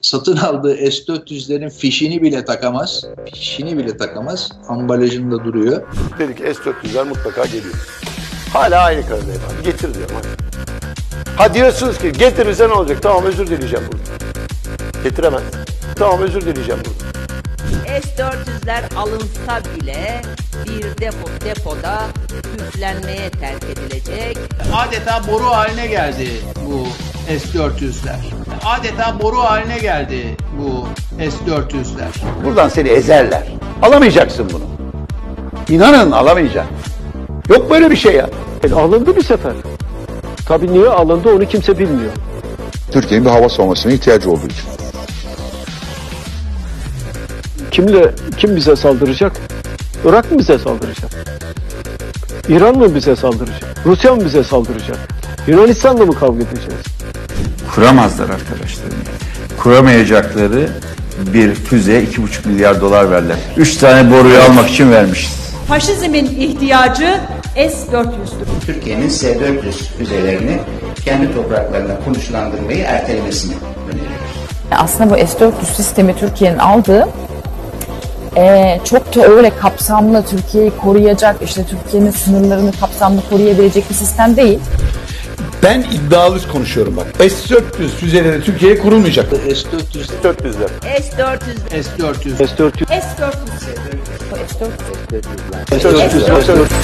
satın aldığı S-400'lerin fişini bile takamaz. Fişini bile takamaz. Ambalajında duruyor. Dedik S-400'ler mutlaka geliyor. Hala aynı efendim. Getir diyorum hadi. Ha diyorsunuz ki getirirse ne olacak? Tamam özür dileyeceğim burada. Getiremez. Tamam özür dileyeceğim burada. S-400'ler alınsa bile bir depo depoda küflenmeye terk edilecek. adeta boru haline geldi bu S-400'ler. Adeta boru haline geldi bu S-400'ler. Buradan seni ezerler. Alamayacaksın bunu. İnanın alamayacaksın. Yok böyle bir şey ya. E, alındı bir sefer. Tabii niye alındı onu kimse bilmiyor. Türkiye'nin bir hava savunmasına ihtiyacı olduğu için. Kimle kim bize saldıracak? Irak mı bize saldıracak? İran mı bize saldıracak? Rusya mı bize saldıracak? Yunanistan'la mı kavga edeceğiz? Kuramazlar arkadaşlar. Kuramayacakları bir füzeye iki buçuk milyar dolar verdiler. Üç tane boruyu almak için vermişiz. Faşizmin ihtiyacı S-400'dür. Türkiye'nin S-400 füzelerini kendi topraklarında konuşlandırmayı ertelemesini öneriyoruz. Aslında bu S-400 sistemi Türkiye'nin aldığı eee, çok da öyle kapsamlı Türkiye'yi koruyacak, işte Türkiye'nin sınırlarını kapsamlı koruyabilecek bir sistem değil. Ben iddialı konuşuyorum bak. S-400 füzeleri Türkiye'ye kurulmayacak. S-400 S-400'ler. S-400 S-400. S-400 S-400. Bu S-400